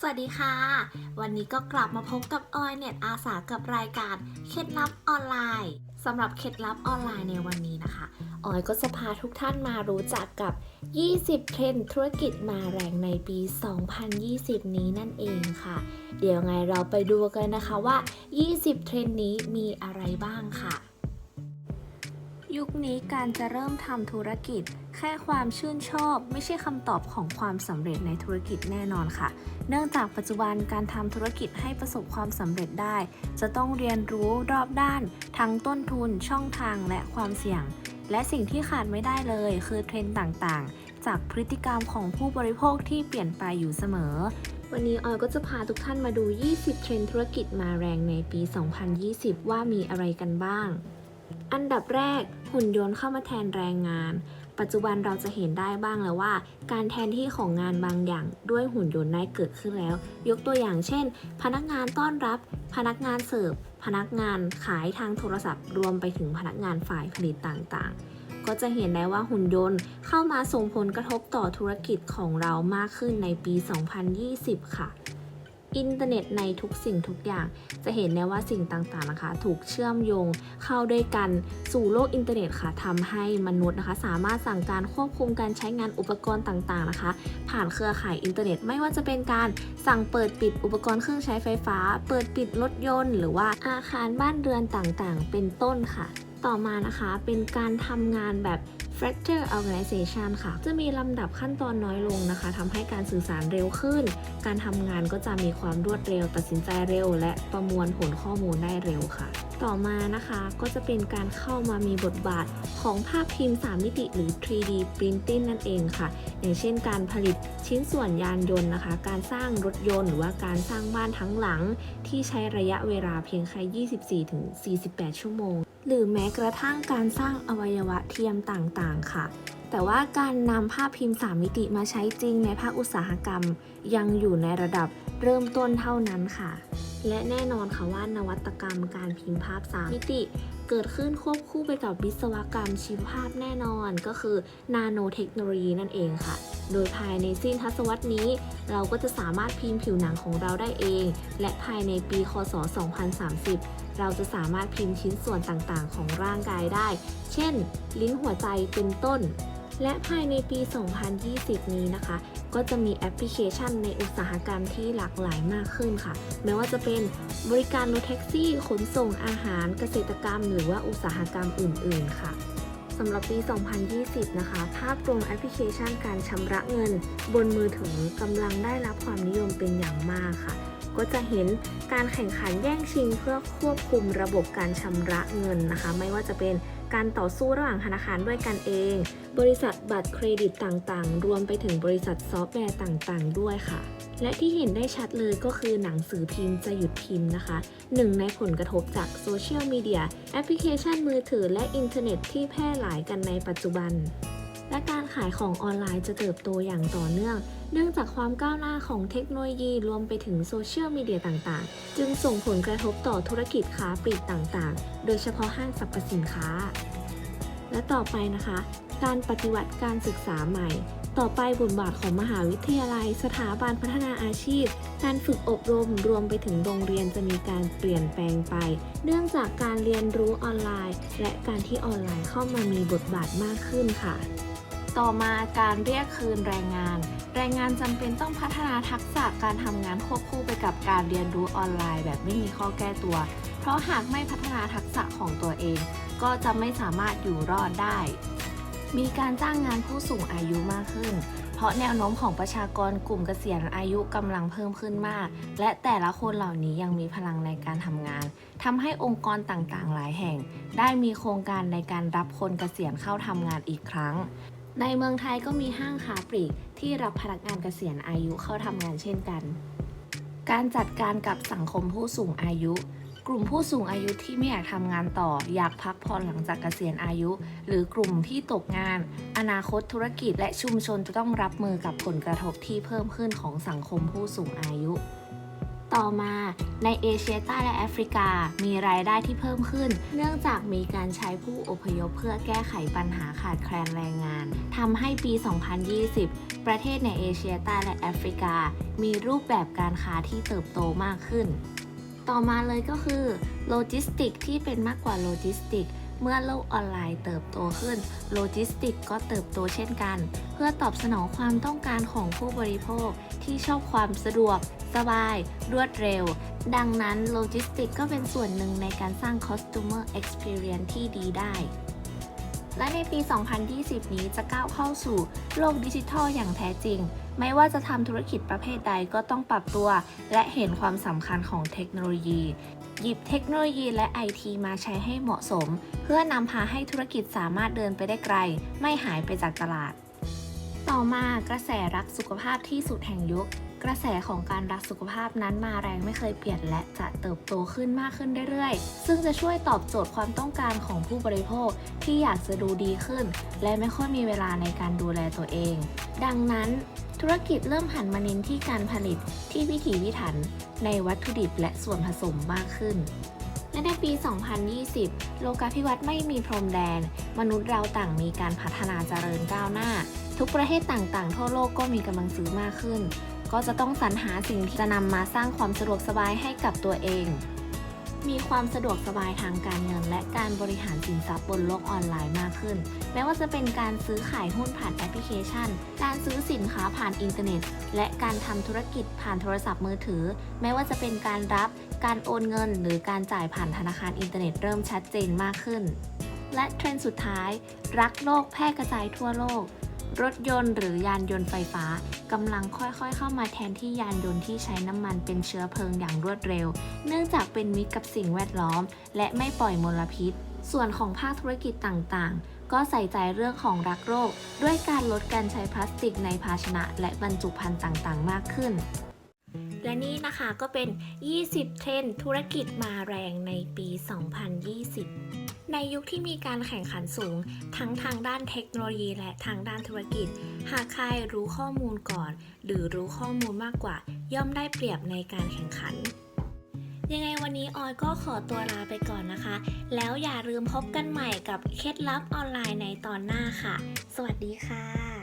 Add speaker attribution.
Speaker 1: สวัสดีค่ะ วันนี้ก็กลับมาพบกับออยเน็ตอาสากับรายการเคล็ดลับออนไลน์สำหรับเคล็ดลับออนไลน์ในวันนี้นะคะ ออยก็จะพาทุกท่านมารู้จักกับ 20 เทรนด์ธุรกิจมาแรงในปี 2020 นี้นั่นเองค่ะ เดี๋ยวไงเราไปดูกันนะคะว่า 20 เทรนด์นี้มีอะไรบ้างค่ะ ยุคนี้การจะเริ่มทำธุรกิจ แค่ความชื่นชอบ ไม่ใช่คำตอบของความสำเร็จในธุรกิจแน่นอนค่ะ เนื่องจากปัจจุบันการทำธุรกิจให้ประสบความสำเร็จได้ จะต้องเรียนรู้รอบด้าน ทั้งต้นทุนช่องทางและความเสี่ยง และสิ่งที่ขาดไม่ได้เลย คือเทรนด์ต่างๆ จากพฤติกรรมของผู้บริโภคที่เปลี่ยนไปอยู่เสมอ วันนี้ออยก็จะพาทุกท่านมาดู 20 เทรนด์ธุรกิจมาแรงในปี 2020 ว่ามีอะไรกันบ้าง อันดับแรกหุ่นยนต์เข้ามาแทนแรงงาน ปัจจุบันเราจะเห็นได้บ้างแล้วว่า การแทนที่ของงานบางอย่างด้วยหุ่นยนต์ได้เกิดขึ้นแล้ว ยกตัวอย่างเช่น พนักงานต้อนรับ พนักงานเสิร์ฟ พนักงานขายทางโทรศัพท์ รวมไปถึงพนักงานฝ่ายผลิตต่างๆก็จะเห็นได้ว่าหุ่นยนต์เข้ามาส่งผลกระทบต่อธุรกิจของเรามากขึ้นในปี 2020 ค่ะ อินเทอร์เน็ตในทุกสิ่งทุกอย่าง จะเห็นได้ว่าสิ่งต่างๆนะคะ ถูกเชื่อมโยงเข้าด้วยกันสู่โลกอินเทอร์เน็ตค่ะทำให้มนุษย์นะคะ สามารถสั่งการควบคุมการใช้งานอุปกรณ์ต่างๆนะคะ ผ่านเครือข่ายอินเทอร์เน็ต ไม่ว่าจะเป็นการสั่งเปิดปิดอุปกรณ์เครื่องใช้ไฟฟ้า เปิดปิดรถยนต์ หรือว่าอาคารบ้านเรือนต่างๆ เป็นต้นค่ะ ต่อมานะคะเป็นการทำงานแบบ Fracture Organization ค่ะ จะมีลำดับขั้นตอนน้อยลงนะคะทำให้การสื่อสารเร็วขึ้น การทำงานก็จะมีความรวดเร็ว ตัดสินใจเร็ว และประมวลผลข้อมูลได้เร็วค่ะ ต่อมานะคะก็จะเป็นการเข้ามามีบทบาทของภาพพิมพ์ 3 มิติหรือ 3D Printing นั่นเองค่ะ อย่างเช่นการผลิตชิ้นส่วนยานยนต์นะคะ การสร้างรถยนต์หรือว่าการสร้างบ้านทั้งหลัง ที่ใช้ระยะเวลาเพียงแค่ 24-48 ชั่วโมง หรือแม้กระทั่งการสร้างอวัยวะเทียมต่างๆ ค่ะ แต่ว่าการนำภาพพิมพ์ 3 มิติมาใช้จริงในภาคอุตสาหกรรม ยังอยู่ในระดับเริ่มต้นเท่านั้นค่ะ และแน่นอนค่ะว่านวัตกรรมการพิมพ์ภาพ 3 มิติ เกิดขึ้นควบคู่ไปกับวิศวกรรมชีวภาพแน่นอนก็คือนาโนเทคโนโลยีนั่นเองค่ะ โดยภายในสิ้นทศวรรษนี้ เราก็จะสามารถพิมพ์ผิวหนังของเราได้เอง และภายในปีคศ 2030 เราจะสามารถพิมพ์ชิ้นส่วนต่างๆ ของร่างกายได้ เช่น ลิ้นหัวใจเป็นต้น และภายในปี 2020 นี้นะคะ ก็จะมีแอปพลิเคชันในอุตสาหกรรมที่หลากหลายมากขึ้นค่ะ ไม่ว่าจะเป็นบริการรถแท็กซี่ ขนส่งอาหาร เกษตรกรรม หรือว่าอุตสาหกรรมอื่น ๆ ค่ะสำหรับปี 2020 นะคะ ภาพรวมแอปพลิเคชันการชำระเงิน บนมือถือกำลังได้รับความนิยมเป็นอย่างมากค่ะ ก็จะเห็นการแข่งขันแย่งชิงเพื่อควบคุมระบบการชำระเงินนะคะ ไม่ว่าจะเป็น การต่อสู้ระหว่างธนาคารด้วยกันเอง บริษัทบัตรเครดิตต่างๆ รวมไปถึงบริษัทซอฟต์แวร์ต่างๆ ด้วยค่ะ และที่เห็นได้ชัดเลยก็คือหนังสือพิมพ์จะหยุดพิมพ์นะคะ หนึ่งในผลกระทบจากโซเชียลมีเดียแอปพลิเคชันมือถือและอินเทอร์เน็ตที่แพร่หลายกันในปัจจุบัน และการขายของออนไลน์จะเติบโตอย่างต่อเนื่อง เนื่องจากความก้าวหน้าของเทคโนโลยีรวมไปถึงโซเชียลมีเดียต่างๆ จึงส่งผลกระทบต่อธุรกิจค้าปลีกต่างๆ โดยเฉพาะห้างสรรพสินค้า และต่อไปนะคะ การปฏิวัติการศึกษาใหม่ ต่อไปบทบาทของมหาวิทยาลัย สถาบันพัฒนาอาชีพ การฝึกอบรมรวมไปถึงโรงเรียนจะมีการเปลี่ยนแปลงไป เนื่องจากการเรียนรู้ออนไลน์ และการที่ออนไลน์เข้ามามีบทบาทมากขึ้นค่ะ ต่อมาการเรียกคืนแรงงาน แรงงานจำเป็นต้องพัฒนาทักษะการทำงานควบคู่ไปกับการเรียนรู้ออนไลน์ แบบไม่มีข้อแก้ตัว เพราะหากไม่พัฒนาทักษะของตัวเอง ก็จะไม่สามารถอยู่รอดได้ มีการจ้างงานผู้สูงอายุมากขึ้น เพราะแนวโน้มของประชากรกลุ่มเกษียณอายุกำลังเพิ่มขึ้นมาก และแต่ละคนเหล่านี้ยังมีพลังในการทำงานทำให้องค์กรต่างๆ หลายแห่ง ได้มีโครงการในการรับคนเกษียณเข้าทำงานอีกครั้ง ในเมืองไทยก็มีห้างค้าปลีกที่รับพนักงานเกษียณอายุเข้าทำงานเช่นกัน การจัดการกับสังคมผู้สูงอายุ กลุ่มผู้สูงอายุที่ไม่อยากทำงานต่อ อยากพักผ่อนหลังจากเกษียณอายุ หรือกลุ่มที่ตกงาน อนาคตธุรกิจและชุมชนจะต้องรับมือกับผลกระทบที่เพิ่มขึ้นของสังคมผู้สูงอายุ ต่อมาในเอเชียใต้และแอฟริกา มีรายได้ที่เพิ่มขึ้น เนื่องจากมีการใช้ผู้อพยพเพื่อแก้ไขปัญหาขาดแคลนแรงงาน ทำให้ปี 2020 ประเทศในเอเชียใต้และแอฟริกา มีรูปแบบการค้าที่เติบโตมากขึ้น ต่อมาเลยก็คือโลจิสติกที่เป็นมากกว่าโลจิสติก เมื่อโลกออนไลน์เติบโตขึ้น โลจิสติกก็เติบโตเช่นกัน เพื่อตอบสนองความต้องการของผู้บริโภคที่ชอบความสะดวก สบาย รวดเร็ว ดังนั้นโลจิสติกก็เป็นส่วนหนึ่งในการสร้าง customer experience ที่ดีได้ และในปี 2020 นี้จะก้าวเข้าสู่โลกดิจิทัลอย่างแท้จริง ไม่ว่าจะทำธุรกิจประเภทใดก็ต้องปรับตัว และเห็นความสำคัญของเทคโนโลยี หยิบเทคโนโลยีและไอทีมาใช้ให้เหมาะสม เพื่อนำพาให้ธุรกิจสามารถเดินไปได้ไกล ไม่หายไปจากตลาด ต่อมากระแสรักสุขภาพที่สุดแห่งยุคกระแสของการรักสุขภาพนั้นมาแรงไม่เคยเปลี่ยนและจะเติบโตขึ้นมากขึ้นเรื่อยๆ ซึ่งจะช่วยตอบโจทย์ความต้องการของผู้บริโภคที่อยากจะดูดีขึ้น และไม่ค่อยมีเวลาในการดูแลตัวเอง ดังนั้น ธุรกิจเริ่มหันมาเน้นที่การผลิตที่พิถีพิถันในวัตถุดิบและส่วนผสมมากขึ้น และในปี 2020 โลกาภิวัตน์ไม่มีพรมแดน มนุษย์เราต่างมีการพัฒนาเจริญก้าวหน้า ทุกประเทศต่างๆ ทั่วโลกก็มีกำลังซื้อมากขึ้น ก็จะต้องสรรหาสิ่งที่จะนำมาสร้างความสะดวกสบายให้กับตัวเอง มีความสะดวกสบายทางการเงิน และการบริหารสินทรัพย์บนโลกออนไลน์มากขึ้น แม้ว่าจะเป็นการซื้อขายหุ้นผ่านแอปพลิเคชัน การซื้อสินค้าผ่านอินเทอร์เน็ต และการทำธุรกิจผ่านโทรศัพท์มือถือ แม้ว่าจะเป็นการรับการโอนเงิน หรือการจ่ายผ่านธนาคารอินเทอร์เน็ตเริ่มชัดเจนมากขึ้น และเทรนด์สุดท้าย รักโลกแพร่กระจายทั่วโลก รถยนต์หรือยานยนต์ไฟฟ้ากำลังค่อยๆ เข้ามาแทนที่ยานยนต์ที่ใช้น้ำมันเป็นเชื้อเพลิงอย่างรวดเร็ว เนื่องจากเป็นมิตรกับสิ่งแวดล้อม และไม่ปล่อยมลพิษ ส่วนของภาคธุรกิจต่างๆ ก็ใส่ใจเรื่องของรักโลกด้วยการลดการใช้พลาสติกในภาชนะ และบรรจุภัณฑ์ต่างๆ มากขึ้น และนี่นะคะก็เป็น 20 เทรนด์ธุรกิจมาแรงในปี 2020 ในยุคที่มีการแข่งขันสูง ทั้งทางด้านเทคโนโลยีและทางด้านธุรกิจ หากใครรู้ข้อมูลก่อน หรือรู้ข้อมูลมากกว่า ย่อมได้เปรียบในการแข่งขัน ยังไงวันนี้ออยก็ขอตัวลาไปก่อนนะคะ แล้วอย่าลืมพบกันใหม่กับเคล็ดลับออนไลน์ในตอนหน้าค่ะ สวัสดีค่ะ